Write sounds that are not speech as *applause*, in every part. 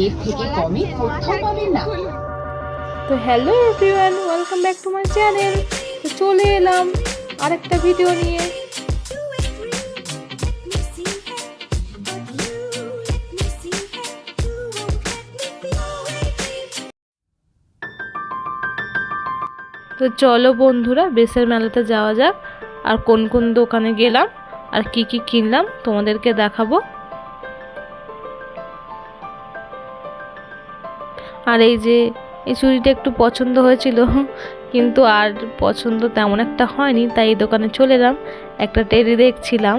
এর থেকে কমে কোথাও পাবেন না। তো hello everyone, welcome back to my channel. তো চলে এলাম আরেকটা ভিডিও নিয়ে। তো চলো বন্ধুরা, বেসের মেলাতে যাওয়া যাক। আর কোন কোন দোকানে গেলাম, আর কি কি কিনলাম, তোমাদেরকে দেখাবো। আর এই যে এই চুড়িটা একটু পছন্দ হয়েছিল, কিন্তু আর পছন্দ তেমন একটা হয়নি, তাই এই দোকানে চলে এলাম, একটা টেরি দেখছিলাম।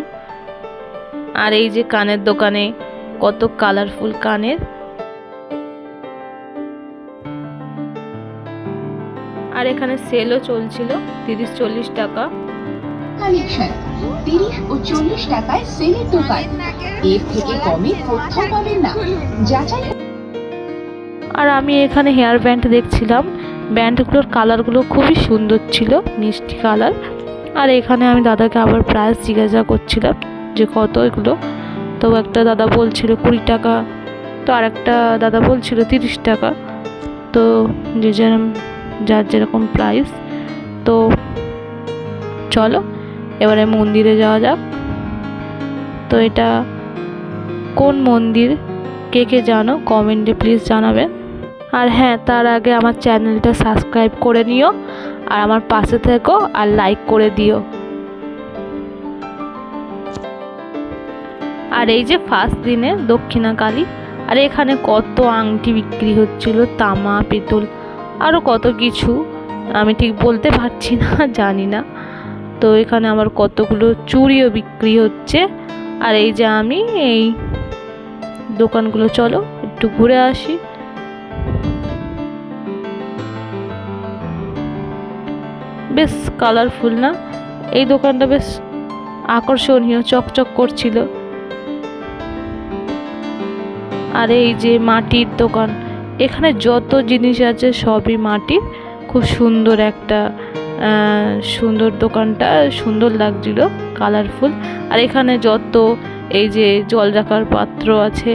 আর এই যে কানের দোকানে কত কালারফুল কানের। আর এখানে সেলও চলছিল, তিরিশ চল্লিশ টাকা। কালেকশন, তিরিশ ও চল্লিশ টাকায় সেলের দোকান। এর থেকে কমে কোথাও পাবেন না। যাচাই আর আমি এখানে হেয়ার ব্যান্ড দেখছিলাম। ব্যান্ডগুলোর কালারগুলো খুবই সুন্দর ছিল, মিষ্টি কালার আর এখানে আমি দাদাকে আবার প্রাইস জিজ্ঞাসা করছিলাম যে কত এগুলো। তো একটা দাদা বলছিল কুড়ি টাকা, তো আর একটা দাদা বলছিল তিরিশ টাকা। তো যে যেরকম যার যেরকম প্রাইস তো চলো, এবারে মন্দিরে যাওয়া যাক। তো এটা কোন মন্দির? কে কে জানো? কমেন্টে প্লিজ জানাবেন। আর হ্যাঁ তার আগে আমার চ্যানেলটা সাবস্ক্রাইব করে নিও আর আমার পাশে থেকো আর লাইক করে দিও। আর এই যে ফার্স্ট দিনে দক্ষিণা কালী আর এখানে কত আংটি বিক্রি হচ্ছিল, তামা, পিতল আরও কত কিছু, আমি ঠিক বলতে পারছি না, *laughs* জানি না। তো এখানে আমার কতগুলো চুড়িও বিক্রি হচ্ছে। আর এই যে আমি এই দোকানগুলো, চলো একটু ঘুরে আসি। বেশ কালারফুল না? এই দোকানটা বেশ আকর্ষণীয়, চকচক করছিল। আর এই যে মাটির দোকান, এখানে যত জিনিস আছে সবই মাটির। খুব সুন্দর একটা সুন্দর দোকানটা, সুন্দর লাগছিল কালারফুল আর এখানে যত এই যে জল রাখার পাত্র আছে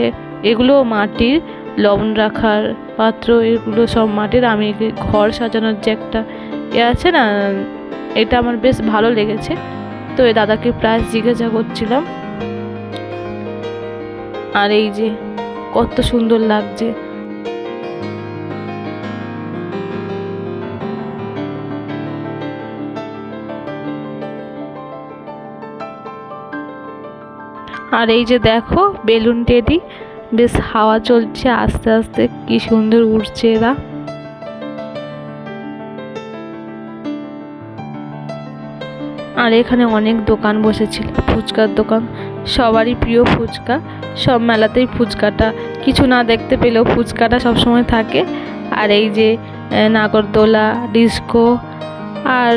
এগুলো মাটির। লবণ রাখার পাত্র, এগুলো সব মাটির। আমি ঘর সাজানোর যে একটা এ আছে না, এটা আমার বেশ ভালো লেগেছে। তো এই দাদাকে প্রায় জিজ্ঞাসা করছিলাম, আর এই যে কত সুন্দর লাগছে। আর এই যে দেখো, বেলুন টেডি, বেশ হাওয়া চলছে, আস্তে আস্তে কি সুন্দর উড়ছে এরা। আর এখানে অনেক দোকান বসেছিল, ফুচকার দোকান। সবারই প্রিয় ফুচকা, সব মেলাতেই ফুচকাটা। কিছু না দেখতে পেলেও ফুচকাটা সবসময় থাকে। আর এই যে নাগরদোলা, ডিস্কো, আর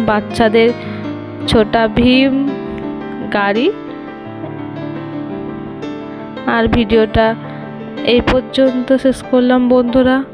বাচ্চাদের ছোটা ভীম গাড়ি। আর ভিডিওটা এই পর্যন্ত শেষ করলাম বন্ধুরা।